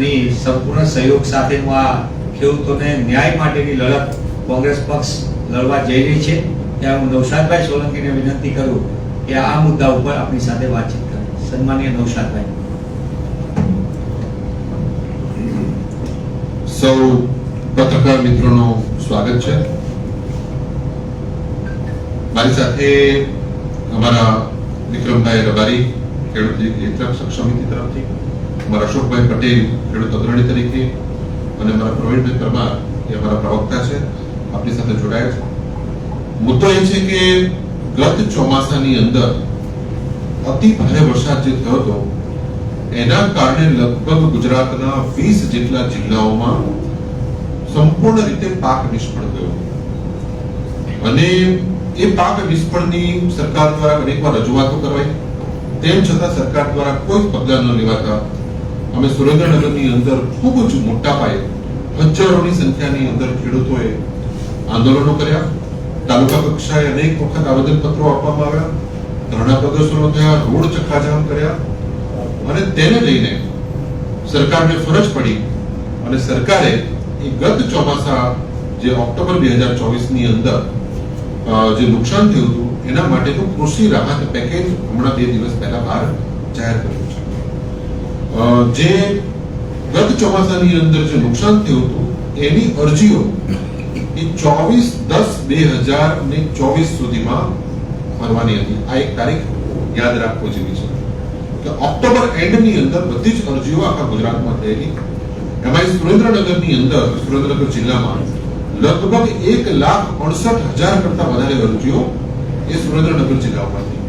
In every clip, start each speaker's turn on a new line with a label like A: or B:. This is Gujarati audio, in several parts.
A: ની સંપૂર્ણ સહયોગ સાથે હું આ ખેડૂતોને ન્યાય માટેની લડત કોંગ્રેસ પક્ષ લડવા જઈ રહી છે. ત્યાં હું નવસાદભાઈ સોલંકીને વિનંતી કરું કે આ મુદ્દા ઉપર આપણી સાથે વાતચીત કરે. સન્માનીય નવસાદભાઈ
B: સૌ પત્રકાર મિત્રોનો સ્વાગત છે. મારી સાથે અમારા વિક્રમભાઈ રબારી ખેડૂત એકતા તરફથી. અમારા અશોકભાઈ પટેલ, ખેડૂત અગ્રણી તરીકે અને અમારા પ્રવીણભાઈ પરમાર, એ અમારા પ્રવક્તા છે આપણી સાથે જોડાયા છે. મુદ્દો એ છે કે ગત ચોમાસાની અંદર અતિ ભારે વરસાદ જે થયો હતો, એના કારણે લગભગ ગુજરાતના વીસ જેટલા જિલ્લાઓમાં સંપૂર્ણ રીતે પાક નિષ્ફળ ગયો. અને એ પાક નિષ્ફળની સરકાર દ્વારા અનેકવાર રજૂઆતો કરવાઈ. તેમ છતાં સરકાર દ્વારા કોઈ પગલાં ન લેવાતા અમે સુરેન્દ્રનગરની અંદર ખૂબ જ મોટા પાયે હજારોની સંખ્યાની અંદર ખેડૂતોએ આંદોલનો કર્યા. તાલુકા કક્ષાએ અનેક વખત આવેદનપત્રો આપવામાં આવ્યા. ધરણા પ્રદર્શનો થયા, રોડ ચક્કાજામ કર્યા અને તેને લઈને સરકારને ફરજ પડી અને સરકારે એ ગત ચોમાસા જે ઓક્ટોબર બે હજાર ચોવીસની અંદર જે નુકસાન થયું હતું, એના માટેનું કૃષિ રાહત પેકેજ હમણાં બે દિવસ પહેલા બહાર જાહેર કર્યું. જે ગત ચોમાસાની અંદર જે નુકસાન થયું હતું, એની અરજીઓ એ ચોવીસ દસ બે હજાર ને ચોવીસ સુધીમાં ભરવાની હતી. આ એક તારીખ યાદ રાખવો જેવી છે. કે ઓક્ટોબર એન્ડની અંદર બધી જ અરજીઓ આખા ગુજરાતમાં થયેલી. એમાં સુરેન્દ્રનગરની અંદર, સુરેન્દ્રનગર જિલ્લામાં લગભગ એક લાખ અડસઠ હજાર કરતા વધારે અરજીઓ એ સુરેન્દ્રનગર જિલ્લામાં હતી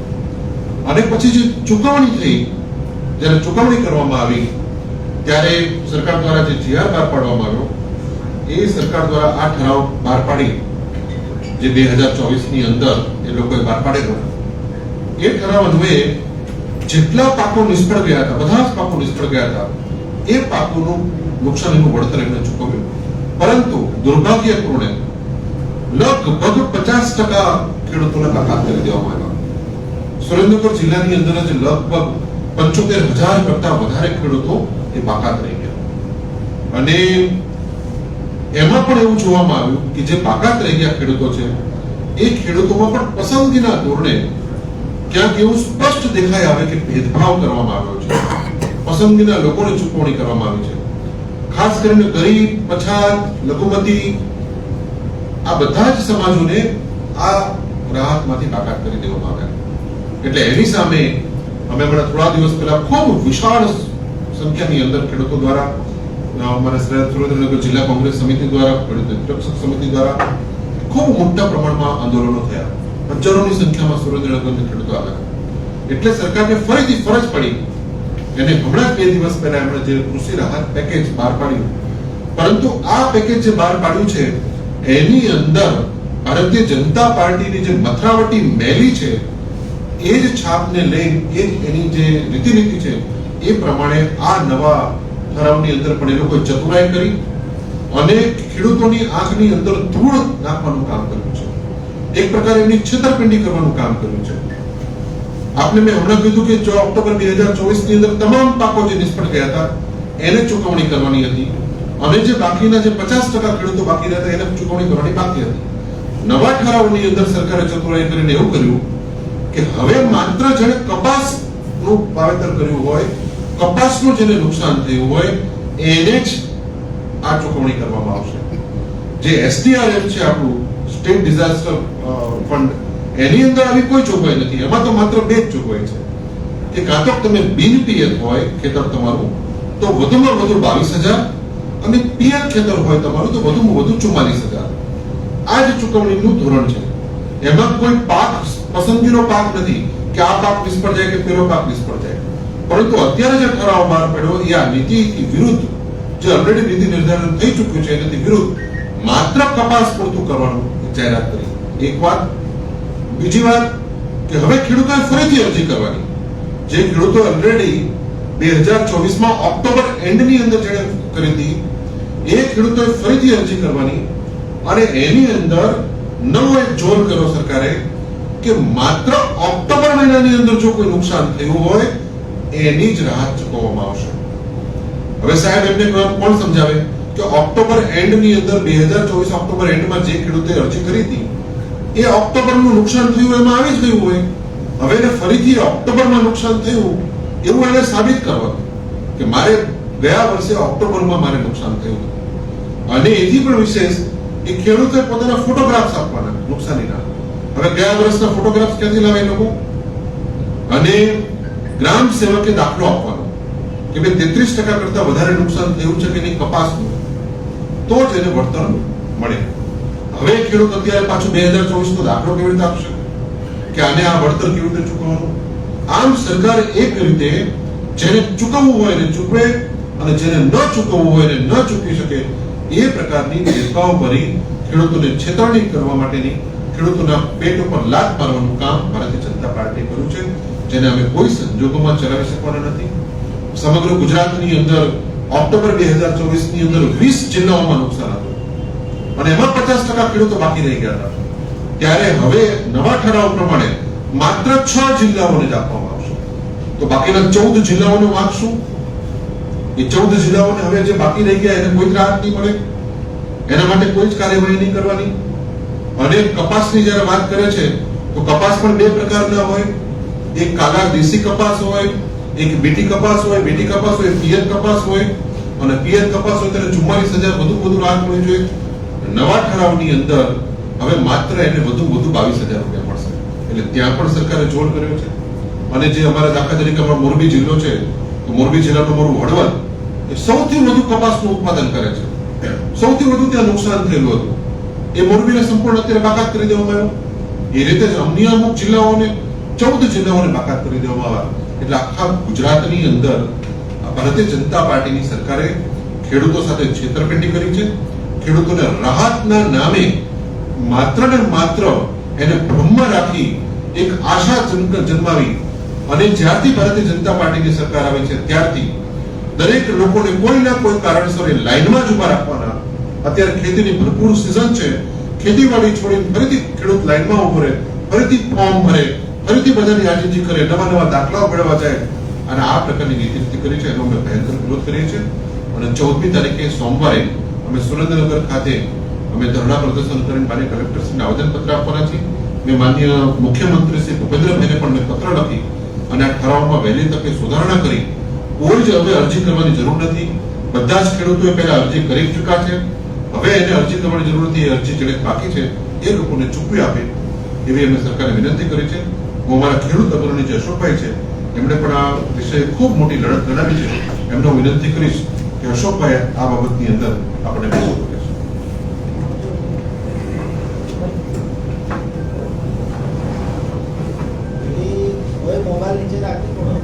B: અને પછી જે ચુકવણી થઈ જ્યારે ચુકવણી કરવામાં આવી, ત્યારે સરકાર દ્વારા જે જીઆર બહાર પાડવામાં આવ્યો, એ સરકાર દ્વારા આ ઠરાવ બહાર પાડી, જે બે હજાર ચોવીસની અંદર એ લોકોએ બહાર પાડેલો. એ ઠરાવ અન્વયે જેટલા પાકો નિષ્ફળ ગયા હતા, બધા જ પાકો નિષ્ફળ ગયા હતા, એ પાકોનું નુકસાનીનું વળતર એમણે ચૂકવ્યું. પરંતુ દુર્ભાગ્યપૂર્ણે લગભગ પચાસ ટકા ખેડૂતોને બાકાત કરી દેવામાં આવ્યા. સુરેન્દ્રનગર જિલ્લાની અંદર જ લગભગ પંચોતેર હજાર કરતા વધારે ખેડૂતો એ બાકાત રહી ગયા. અને એમાં પણ એવું જોવામાં આવ્યું કે જે બાકાત રહી ગયા ખેડૂતો છે, એ ખેડૂતોમાં પણ પસંદગીના ધોરણે ક્યાંક એવું સ્પષ્ટ દેખાઈ આવે કે ભેદભાવ કરવામાં આવ્યો છે. પસંદગીના લોકોને ચૂકવણી કરવામાં આવી છે. ખાસ કરીને ગરીબ, પછાત, લઘુમતી, આ બધા જ સમાજોને આ રાહતમાંથી બાકાત કરી દેવામાં આવ્યા. એટલે એની સામે અમે હમણાં થોડા દિવસ પહેલા ખૂબ વિશાળ સંખ્યાની અંદર ખેડૂતો દ્વારા અમારા સુરેન્દ્રનગર જિલ્લા કોંગ્રેસ સમિતિ દ્વારા, ખેડૂત રક્ષક સમિતિ દ્વારા ખૂબ મોટા પ્રમાણમાં આંદોલનો થયા. હજારોની સંખ્યામાં સુરેન્દ્રનગરના ખેડૂતો આવ્યા. એટલે સરકારને ફરીથી ફરજ પડી. એને હમણાં બે દિવસ પહેલા એમણે જે કૃષિ રાહત પેકેજ બહાર પાડ્યું. પરંતુ આ પેકેજ જે બહાર પાડ્યું છે, એની અંદર ભારતીય જનતા પાર્ટીની જે મથરાવટી મેલી છે એ જ છાપને લઈ એ એની જે રીતિનીતિ છે, એ પ્રમાણે આ નવા ઠરાવની અંદર પણ એ લોકોએ ચતુરાઈ કરી અને ખેડૂતોની આંખની અંદર ધૂળ નાખવાનું કામ કર્યું છે. એક પ્રકારે એમની છેતરપિંડી કરવાનું કામ કર્યું છે. આપને મેં હમણાં કીધું કે જો ઓક્ટોબર બે હજાર ચોવીસની અંદર તમામ પાકો જે નિષ્ફળ ગયા હતા, એને ચૂકવણી કરવાની હતી અને જે બાકીના જે પચાસ ટકા ખેડૂતો બાકી રહ્યા હતા, એને ચૂકવણી કરવાની બાકી હતી. નવા ઠરાવની અંદર સરકારે ચતુરાઈ કરીને એવું કર્યું કે હવે માત્ર જેણે કપાસનું વાવેતર કર્યું હોય, કપાસનું જેને નુકસાન થયું હોય, એને જ આ ચૂકવણી કરવામાં આવશે. જે એસડીઆરએફ છે આપણું સ્ટેટ ડિઝાસ્ટર ફંડ એની અંદર આવી કોઈ જોગવાઈ નથી. એમાં તો માત્ર બે જ જોગવાઈ છે. કે કાં તો તમે બિન પિયત હોય ખેતર તમારું, તો વધુમાં વધુ બાવીસ હજાર અને પિયત ખેતર હોય તમારું, તો વધુમાં વધુ ચુમ્માલીસ હજાર. આ જ ચૂકવણીનું ધોરણ છે. એમાં કોઈ પાક પસંદગીનો પાક નથી કે આ પાક નિષ્ફળ જાય કે પેલો પાક નિષ્ફળ જાય. પરંતુ અત્યારે જે ઠરાવ બહાર પડ્યો, એ આ નીતિથી વિરુદ્ધ જે ઓલરેડી નીતિ નિર્ધારણ થઈ ચૂક્યું છે, એનાથી વિરુદ્ધ માત્ર કપાસ પૂરતું કરવાનું જાહેરાત કરી. એક વાત. બીજી વાત કે હવે ખેડૂતોએ ફરીથી અરજી કરવાની. જે ખેડૂતો ઓલરેડી બે હજાર ચોવીસમાં ઓક્ટોબર એન્ડની અંદર જેણે કરી હતી, એ ખેડૂતોએ ફરીથી અરજી કરવાની અને એની અંદર નવો એક જોન કર્યો સરકારે કે માત્ર ઓક્ટોબર મહિનાની અંદર જો કોઈ નુકસાન થયું હોય, એની જ રાહત ચૂકવવામાં આવશે. હવે સાહેબ, એમને કોણ સમજાવે? કે ઓક્ટોબર એન્ડની અંદર બે હજાર ચોવીસ ઓક્ટોબર એન્ડમાં જે ખેડૂતે અરજી કરી હતી, એ ઓક્ટોબરનું નુકસાન થયું, એમાં આવી જ ગયું હોય. હવે એને ફરીથી ઓક્ટોબરમાં નુકસાન થયું, એવું એને સાબિત કરવાનું કે મારે ગયા વર્ષે ઓક્ટોબરમાં મારે નુકસાન થયું અને એથી પણ વિશેષ, એ ખેડૂતે પોતાના ફોટોગ્રાફ્સ આપવાના, નુકસાનીના. હવે ગયા વર્ષના ફોટોગ્રાફ ક્યાંથી લાવે લોકો? અને ગ્રામ સેવકે દાખલો આપવાનો કે ભાઈ તેત્રીસ ટકા કરતા વધારે નુકસાન થયું છે કે નહીં કપાસનું, તો જ એને વળતર મળે. હવે ખેડૂત અત્યારે પાછું બે હજાર ચોવીસ નો દાખલો કેવી રીતે આપશે? કે આને આ વળતર કેવી રીતે ચૂકવવાનું? આમ સરકાર એક રીતે જેને ચૂકવવું હોય એને ચૂકવે અને જેને ન ચૂકવવું હોય એને ન ચૂકવી શકે એ પ્રકારની ભેદભાવ ભરી ખેડૂતોને છેતરણી કરવા માટેની ખેડૂતોના પેટ ઉપર લાત મારવાનું કામ ભારતીય જનતા પાર્ટીએ કર્યું છે, જેને અમે કોઈ સંજોગોમાં ચલાવી શકવાના નથી. સમગ્ર ગુજરાતની અંદર ઓક્ટોબર બે હજાર ચોવીસની અંદર વીસ જિલ્લાઓમાં નુકસાન હતું. અને એમાં પચાસ ટકા ખેડૂતો બાકી રહી ગયા હતા. ત્યારે હવે નવા ઠરાવ પ્રમાણે માત્ર છ જિલ્લાઓને જ આપવામાં આવશે. તો બાકીના ચૌદ જિલ્લાઓને વાંચશું. એ ચૌદ જિલ્લાઓને હવે જે બાકી રહી ગયા, એને કોઈ રાહત નહીં મળે. એના માટે કોઈ જ કાર્યવાહી નહીં કરવાની. અને કપાસની જ્યારે વાત કરે છે, તો કપાસ પણ બે પ્રકારના હોય. એક કાલા દેશી કપાસ હોય, એક બીટી કપાસ હોય. બીટી કપાસ હોય, પિયત કપાસ હોય. અને પિયત કપાસ હોય ત્યારે ચુમ્માલીસ હજાર વધુ વધુ રાહત મળી જોઈએ નવા ઠરાવની અંદર હવે માત્ર એને વધુ વધુ બાવીસ હજાર રૂપિયા મળશે. એટલે ત્યાં પણ સરકારે જોડ કર્યો છે. અને જે અમારા દાખલા તરીકે અમારો મોરબી જિલ્લો છે, તો મોરબી જિલ્લાનું મારું હળવદ એ સૌથી વધુ કપાસનું ઉત્પાદન કરે છે. સૌથી વધુ ત્યાં નુકસાન થયેલું હતું. એ મોરબીને સંપૂર્ણ અત્યારે બાકાત કરી દેવામાં આવ્યો. એ રીતે જ અન્ય અમુક જિલ્લાઓને, ચૌદ જિલ્લાઓને બાકાત કરી દેવામાં આવ્યા. એટલે આખા ગુજરાતની અંદર ભારતીય જનતા પાર્ટીની સરકારે ખેડૂતો સાથે છેતરપિંડી કરી છે. ખેડૂતોને રાહતના નામે માત્ર ને માત્ર એને ભ્રમ રાખી એક આશા જન- જન્માવી. અને જ્યારથી ભારતીય જનતા પાર્ટીની સરકાર આવે છે, ત્યારથી દરેક લોકોને કોઈ ના કોઈ કારણસર લાઈનમાં જ ઊભા રાખવાના અત્યારે ખેતીની ભરપૂર સિઝન છે. ખેતીવાડી છોડીને ફરીથી ખેડૂત લાઈનમાં ઊભો રહે, ફરીથી ફોર્મ ભરે, ફરીથી બધાની હાજરી કરે, નવા નવા દાખલાઓ મેળવવા જાય. અને આ પ્રકારની નીતિ નીતિ કરી છે, એનો અમે ભયંકર વિરોધ કરીએ છીએ. અને ચૌદમી તારીખે સોમવારે અમે સુરેન્દ્રનગર ખાતે અમે ધરણા પ્રદર્શન કરીને માન્ય કલેક્ટરશ્રીને આવેદનપત્ર આપવાના છીએ. મેં માન્ય મુખ્યમંત્રી શ્રી ભૂપેન્દ્રભાઈને પણ મેં પત્ર લખી અને આ ઠરાવમાં વહેલી તકે સુધારણા કરી. કોઈ જ હવે અરજી કરવાની જરૂર નથી. બધા જ ખેડૂતોએ પહેલા અરજી કરી ચૂક્યા છે. હવે એને અરજી તમારી જરૂર એ અરજી જેને બાકી છે, એ લોકોને ચૂકવી આપે, એવી અમે સરકારને વિનંતી કરી છે. હું અમારા ખેડૂત અગ્રણી જે અશોકભાઈ છે, એમણે પણ આ વિષય ખૂબ મોટી લડત લડાવી છે. એમને હું વિનંતી કરીશ કે અશોકભાઈ આ બાબતની અંદર આપણે બેસવું પડે
C: એની કોઈ મોબાઈલ નીચે રાખી થોડો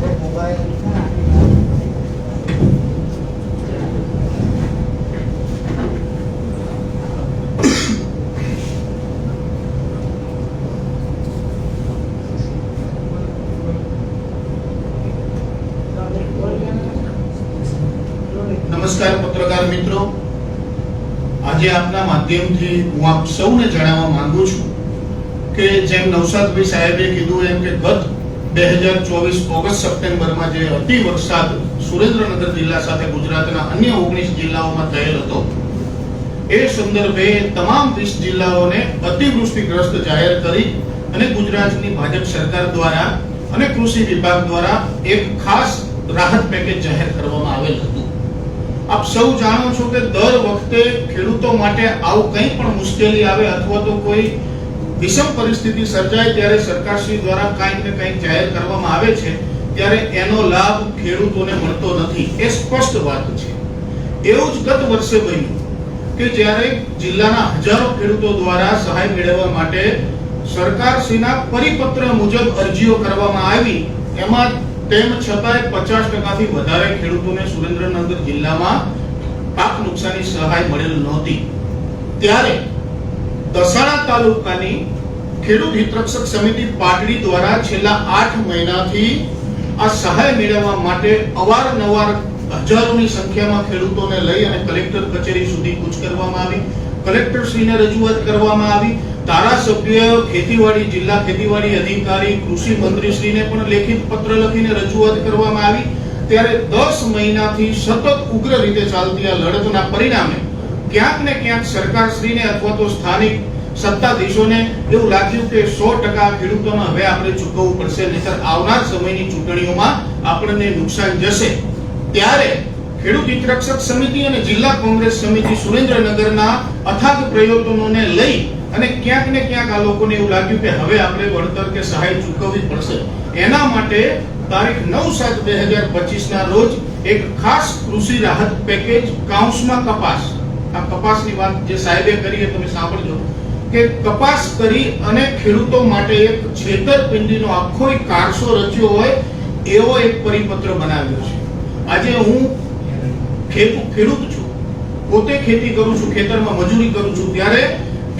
C: કોઈ મોબાઈલ
D: નમસ્કાર પત્રકાર મિત્રો આજે આપના માધ્યમથી હું આપ સૌને જણાવવા માંગુ છું કે જેમ નવસાદભાઈ સાહેબે કીધું એમ કે ગત બે હજાર ચોવીસ ઓગસ્ટ સપ્ટેમ્બરમાં જે અતિ વરસાદ સુરેન્દ્રનગર જિલ્લા સાથે ગુજરાતના અન્ય ઓગણીસ જિલ્લાઓમાં થયેલ હતો, એ સંદર્ભે તમામ વીસ જિલ્લાઓને અતિવૃષ્ટિગ્રસ્ત જાહેર કરી અને ગુજરાતની ભાજપ સરકાર દ્વારા અને કૃષિ વિભાગ દ્વારા એક ખાસ રાહત પેકેજ જાહેર કરવામાં આવેલ હતું. આપ સૌ જાણો છો કે દર વખતે ખેડૂતો માટે આવું કંઈ પણ મુશ્કેલી આવે અથવા તો કોઈ વિષમ પરિસ્થિતિ સર્જાય ત્યારે સરકારશ્રી દ્વારા કંઈક ને કંઈક જાહેર કરવામાં આવે છે, ત્યારે એનો લાભ ખેડૂતોને મળતો નથી. એ સ્પષ્ટ વાત છે. એવું જ ગત વર્ષે બન્યું કે જ્યારે જિલ્લાના હજારો ખેડૂતો દ્વારા સહાય મેળવવા માટે સરકારશ્રીના પરિપત્ર મુજબ અરજીઓ કરવામાં આવી, એમાં તેમ છતાંય પચાસ ટકાથી વધારે ખેડૂતોને સુરેન્દ્રનગર જિલ્લામાં પાક નુકસાની સહાય મળેલ નહોતી. ત્યારે દસાણા તાલુકાની ખેડૂત હિતરક્ષક સમિતિ પાટડી દ્વારા છેલ્લા આઠ મહિનાથી આ સહાય મેળવવા માટે અવારનવાર હજારોની સંખ્યામાં ખેડૂતોને લઈ અને કલેક્ટર કચેરી સુધી કૂચ કરવામાં આવી. કલેક્ટરશ્રીને રજૂઆત કરવામાં આવી. ધારાસભ્ય ખેતીવાડી, જિલ્લા ખેતીવાડી અધિકારી, કૃષિ મંત્રીશ્રીને પણ લેખિત પત્ર લખીને રજૂઆત કરવામાં આવી. ત્યારે દસ મહિનાથી સતત ઉગ્ર રીતે ચાલતી આ લડતના પરિણામે ક્યાંક ને ક્યાંક સરકારશ્રીને અથવા તો સ્થાનિક સત્તાધીશોને એવું લાગ્યું કે સો ટકા ખેડૂતોને હવે આપણે ચૂકવવું પડશે, નહીતર આવનાર સમયની ચૂંટણીઓમાં આપણને નુકસાન જશે. ત્યારે ખેડૂત હિતરક્ષક સમિતિ અને જિલ્લા કોંગ્રેસ સમિતિ સુરેન્દ્રનગરના અથાગ પ્રયત્નોને લઈ અને ક્યાંક ને ક્યાંક આ લોકોને એવું લાગ્યું કે હવે આપણે વળતર કે સહાય ચૂકવવી પડશે. એના માટે તારીખ નવ સાત બે હજાર પચીસ ના રોજ એક ખાસ કૃષિ રાહત પેકેજ કાઉન્સમાં કપાસ. આ કપાસની વાત જે સાહેબે કરી એ તમે સાંભળજો. કે કપાસ કરી અને ખેડૂતો માટે એક છેતરપિંડીનો આખો એક કારસો રચ્યો હોય, એવો એક પરિપત્ર બનાવ્યો છે. આજે હું ખેડૂત છું. પોતે ખેતી કરું છું, ખેતરમાં મજૂરી કરું છું, ત્યારે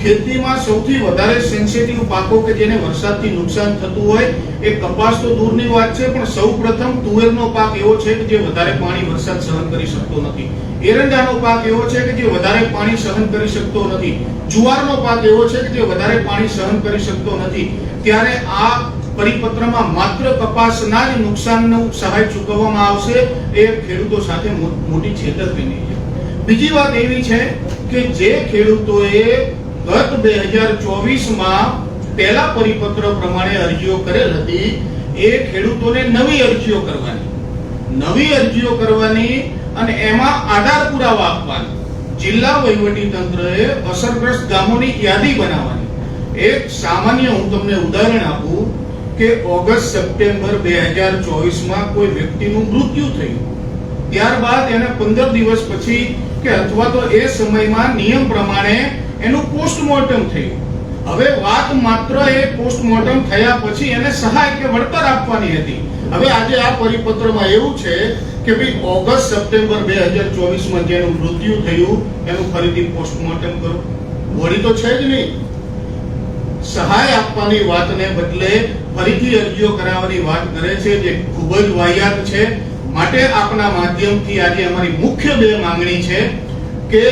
D: ખેતીમાં સૌથી વધારે સેન્સિટિવ પાકો કે જેને વરસાદથી નુકસાન થતું હોય, એ કપાસ તો દૂરની વાત છે, પણ સૌપ્રથમ તુવેરનો પાક એવો છે કે જે વધારે પાણી વરસાદ સહન કરી શકતો નથી. એરંડાનો પાક એવો છે કે જે વધારે પાણી સહન કરી શકતો નથી. જુવારનો પાક એવો છે કે જે વધારે પાણી સહન કરી શકતો નથી. ત્યારે આ પરિપત્રમાં માત્ર કપાસના જ નુકસાનનું સહાય ચૂકવવામાં આવશે, એ ખેડૂતો સાથે મોટી છેતરપિંડી છે. બીજી વાત એવી છે કે જે ખેડૂતોએ ગત બે હજાર ચોવીસમાં પહેલા પરિપત્ર પ્રમાણે અરજીઓ કરેલ હતી. એ ખેડૂતોને નવી અરજીઓ કરવાની. નવી અરજીઓ કરવાની અને એમાં આધાર પુરાવા આપવાની. જિલ્લા વહીવટી તંત્રએ અસરગ્રસ્ત ગામોની યાદી બનાવવાની. એક સામાન્ય હું તમને ઉદાહરણ આપું કે ઓગસ્ટ સપ્ટેમ્બર બે હજાર ચોવીસમાં કોઈ વ્યક્તિનું મૃત્યુ થયું. ત્યારબાદ એને પંદર દિવસ પછી કે અથવા તો એ સમયમાં નિયમ પ્રમાણે એનું પોસ્ટમોર્ટમ થયું. હવે વાત માત્ર એ પોસ્ટમોર્ટમ થયા પછી એને સહાય કે વળતર આપવાની હતી. હવે આજે આ પરિપત્રમાં એવું છે કે ભાઈ ઓગસ્ટ, સપ્ટેમ્બર બે હજાર ચોવીસમાં જેનું મૃત્યુ થયું, એનું ફરીથી પોસ્ટમોર્ટમ કરો. વળી તો છે જ નહીં. સહાય આપવાની વાતને બદલે ફરીથી અરજીઓ કરાવવાની વાત કરે છે, જે ખૂબ જ વાહિયાત છે. માટે આપના માધ્યમથી આજે અમારી મુખ્ય બે માંગણી છે કે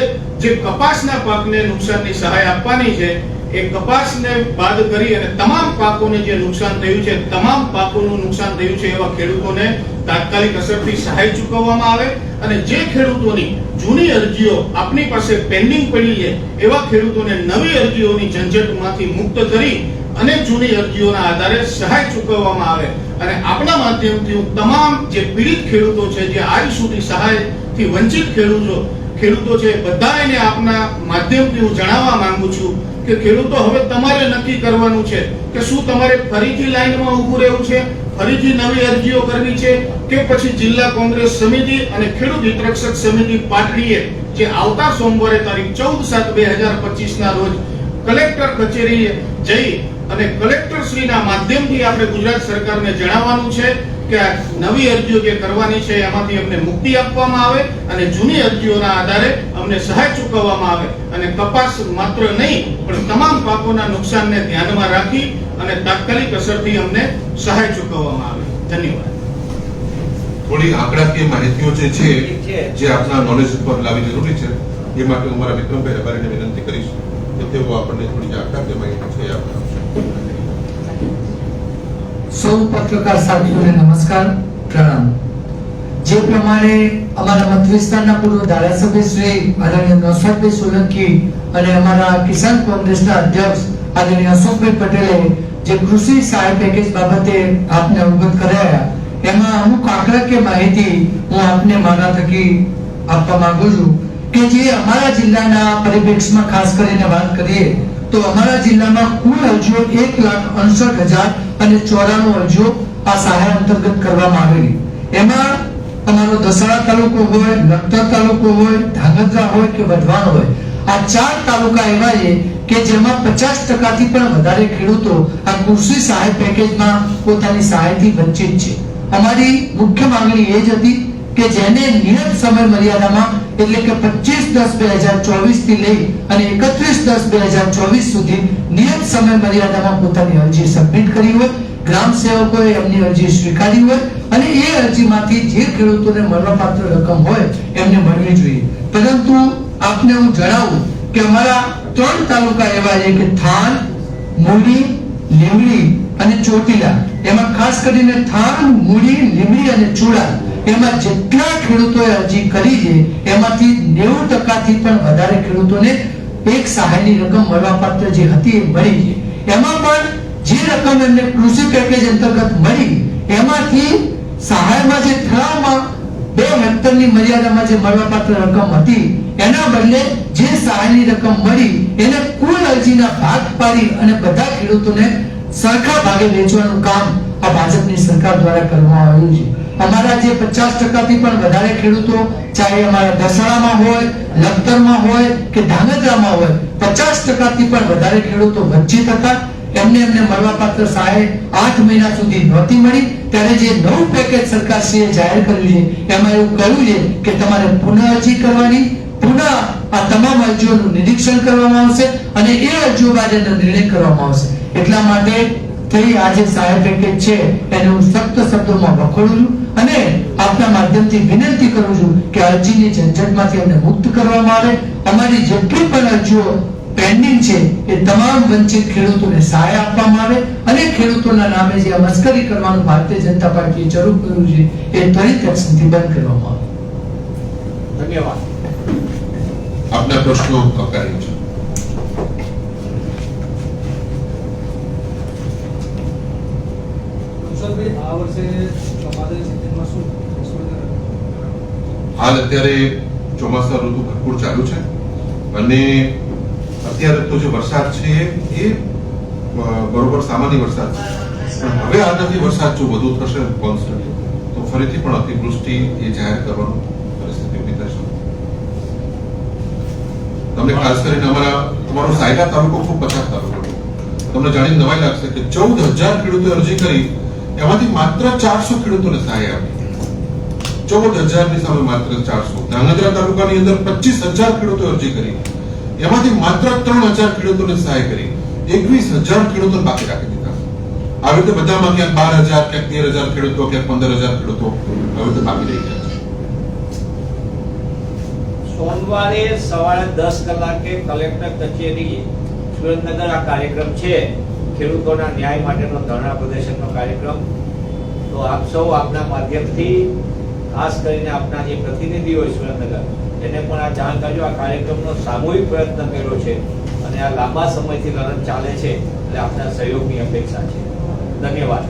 D: જે કપાસના પાકને નુકસાનની સહાય આપવાની છે, એ કપાસને બાદ કરી અને તમામ પાકોને જે નુકસાન થયું છે, તમામ પાકોનું નુકસાન થયું છે એવા ખેડૂતોને તાત્કાલિક અસરથી સહાય ચૂકવવામાં આવે અને જે ખેડૂતોની જૂની અરજીઓ આપની પાસે પેન્ડિંગ પડી છે, એવા ખેડૂતોને નવી અરજીઓની ઝંઝટમાંથી મુક્ત કરી અને જૂની અરજીઓના આધારે સહાય ચૂકવવામાં આવે. અને આપણા માધ્યમથી હું તમામ જે પીડિત ખેડૂતો છે, જે આજ સુધી સહાયથી વંચિત ખેડૂતો ખેડૂતો છે, બધા એને આપના માધ્યમથી હું જણાવવા માંગુ છું કે ખેડૂતો હવે તમારે નક્કી કરવાનું છે કે શું તમારે ફરીથી લાઈનમાં ઊભું રહેવું છે, ફરીથી નવી અરજીઓ કરવી છે કે પછી જિલ્લા કોંગ્રેસ સમિતિ અને ખેડૂત હિતરક્ષક સમિતિ પાટડીએ જે આવતા સોમવારે તારીખ ચૌદ સાત બે હજાર પચીસ ના રોજ કલેક્ટર કચેરીએ જઈ અને કલેક્ટર શ્રીના માધ્યમથી આપણે ગુજરાત સરકારને જણાવવાનું છે કે નવી અરજીઓ જે કરવાની છે એમાંથી અમને મુક્તિ આપવામાં આવે અને જૂની અરજીઓના આધારે અમને સહાય ચૂકવવામાં આવે. અને કપાસ માત્ર નહીં પણ તમામ પાકોના નુકસાનને ધ્યાનમાં રાખી અને તાત્કાલિક અસરથી અમને સહાય ચૂકવવામાં આવે. ધન્યવાદ.
B: થોડી આંકડાકીય માહિતીઓ જે છે જે આપના નોલેજ ઉપર લાવી જરૂરી છે એ માટે હું મારા વિક્રમભાઈ રબારીને વિનંતી કરીશ કે તેઓ આપણને થોડી આંકડાકીય માહિતી છે એ આપે
E: સૌ પત્રકાર સાથીઓને નમસ્કાર, પ્રણામ. જે પ્રમાણે અમારા મત વિસ્તારના પૂર્વ ધારાસભ્ય શ્રી આદરણીય નૌશાદભાઈ સોલંકી અને અમારા કિસાન કોંગ્રેસના અધ્યક્ષ આદરણીય અશોકભાઈ પટેલે જે કૃષિ સહાય પેકેજ બાબતે આપને અવગત કરાયા, એમાં અમુક આંકડાકીય માહિતી હું આપને મારા થકી આપવા માંગુ છું કે જે અમારા જિલ્લાના પરિપ્રેક્ષમાં ખાસ કરીને વાત કરીએ, તો અમારા જિલ્લામાં કુલ અરજીઓ એક લાખ અડસઠ હજાર અને ચોરાણું અરજીઓ આ સહાય અંતર્ગત કરવામાં આવેલી. એમાં તમારો દસાડા તાલુકો હોય, લખતર તાલુકો હોય, ધાંગધ્રા હોય કે વઢવાણ હોય, આ ચાર તાલુકા એવા છે કે જેમાં પચાસ ટકાથી પણ વધારે ખેડૂતો આ કૃષિ સહાય પેકેજમાં પોતાની સહાયથી વંચિત છે. અમારી મુખ્ય માંગણી એ જ હતી કે જેને નિયત સમય મર્યાદામાં એટલે કે 25 દસ બે હજાર ચોવીસથી લઈ અને એકત્રીસ દસ બે હજાર ચોવીસ સુધી નિયત સમય મર્યાદામાં પોતાની અરજી સબમિટ કરી હોય, ગ્રામ સેવકોએ એમની અરજી સ્વીકારી હોય અને એ અરજીમાંથી જે ખેડૂતોને મળવાપાત્ર રકમ હોય એમને મળવી જોઈએ. પરંતુ આપને હું જણાવું કે અમારા ત્રણ તાલુકા એવા છે કે થાન, મૂડી, લીમડી અને ચોટીલા. એમાં ખાસ કરીને થાન, મૂડી, લીમડી અને ચૂડા એમાં જેટલા ખેડૂતોએ અરજી કરી છે, એમાંથી નેવું ટકાથી પણ વધારે ખેડૂતોને એક સહાયની રકમ મળવાપાત્ર જે હતી એ મળી છે. એમાં પણ જે રકમ એમને કૃષિ પેકેજ અંતર્ગત મળી, એમાંથી સહાયમાં જે ઠરાવમાં બે હેક્ટરની મર્યાદામાં જે મળવાપાત્ર રકમ હતી, એના બદલે જે સહાયની રકમ મળી, એને કુલ અરજીના ભાગ પાડી અને બધા ખેડૂતોને સરખા ભાગે વેચવાનું કામ આ ભાજપની સરકાર દ્વારા કરવામાં આવ્યું છે. અમારા જે પચાસ ટકાથી પણ વધારે ખેડૂતો, ચાહે અમારા દસણામાં હોય, લખતરમાં હોય કે ધાંગધ્રામાં હોય, પચાસ ટકાથી પણ વધારે ખેડૂતો વંચિત હતા. એમને એમને મળવાપાત્ર સહાય આઠ મહિના સુધી નહોતી મળી. ત્યારે જે નવું પેકેજ સરકારશ્રીએ જાહેર કર્યું છે, એમાં એવું કહ્યું છે કે તમારે પુનઃ અરજી કરવાની, પુનઃ આ તમામ અરજીઓનું નિરીક્ષણ કરવામાં આવશે અને એ અરજીઓ બાદ એનો નિર્ણય કરવામાં આવશે. એટલા માટે થઈ જે સહાય પેકેજ છે, એને હું સખ્ત શબ્દોમાં વખોડું છું. અને આપના માધ્યમથી વિનંતી કરું છું કે અરજીની ઝંઝટમાંથી અમને મુક્ત કરવામાં આવે. અમારી જેટલી પણ અરજીઓ પેન્ડિંગ છે એ તમામ વંચિત ખેડૂતોને સહાય આપવામાં આવે અને ખેડૂતોના નામે જે મસ્કરી કરવાનું ભારતીય જનતા પાર્ટીએ શરૂ કર્યું છે એ ત્વરિત એક્શનથી બંધ કરવામાં આવે.
A: ધન્યવાદ.
B: આપના પ્રશ્નો આવકાર્ય છે.
F: આ વર્ષે નિષ્ફળતા
B: હાલ અત્યારે ચોમાસા ઋતુ ભરપૂર ચાલુ છે. અને અત્યારે તો જે વરસાદ છે એ બરોબર સામાન્ય વરસાદ છે. પણ હવે આનાથી વરસાદ જો વધુ થશે કોન્સ્ટન્ટલી તો ફરીથી પણ અતિવૃષ્ટિ એ જાહેર કરવાનું પરિસ્થિતિ ઊભી થશે. તમને ખાસ કરીને અમારા, અમારો સાયલા તાલુકો ખૂબ પચાસ તાલુકો તમને જાણીને નવાઈ લાગશે કે ચૌદ હજાર ખેડૂતોએ અરજી કરી, એમાંથી માત્ર ચારસો ખેડૂતોને સહાય આપી. ચૌદ હજારની સામે માત્ર ચારસો. ધાંગધ્રા તાલુકાની અંદર પચીસ હજાર ખેડૂતો અરજી કરી. એમાંથી માત્ર ત્રણ હજાર ખેડૂતોને સહાય કરી. એકવીસ હજાર ખેડૂતો બાકી રાખી દીધા. આવી રીતે બધામાં ક્યાંક બાર હજાર, ક્યાંક તેર હજાર ખેડૂતો, ક્યાંક પંદર હજાર ખેડૂતો આવી રીતે બાકી રહી ગયા
A: સોમવારે સવારે દસ કલાકે કલેક્ટર કચેરી સુરેન્દ્રનગર આ કાર્યક્રમ છે. ખેડૂતોના ન્યાય માટેનો ધરણા પ્રદર્શનનો કાર્યક્રમ. તો આપ સૌ આપના માધ્યમથી ખાસ કરીને આપના જે પ્રતિનિધિ હોય સુરેન્દ્રનગર, એને પણ આ જાણ કરજો આ કાર્યક્રમનો સામૂહિક પ્રયત્ન કર્યો છે અને આ લાંબા સમયથી લડત ચાલે છે, એટલે આપના સહયોગની અપેક્ષા છે. ધન્યવાદ.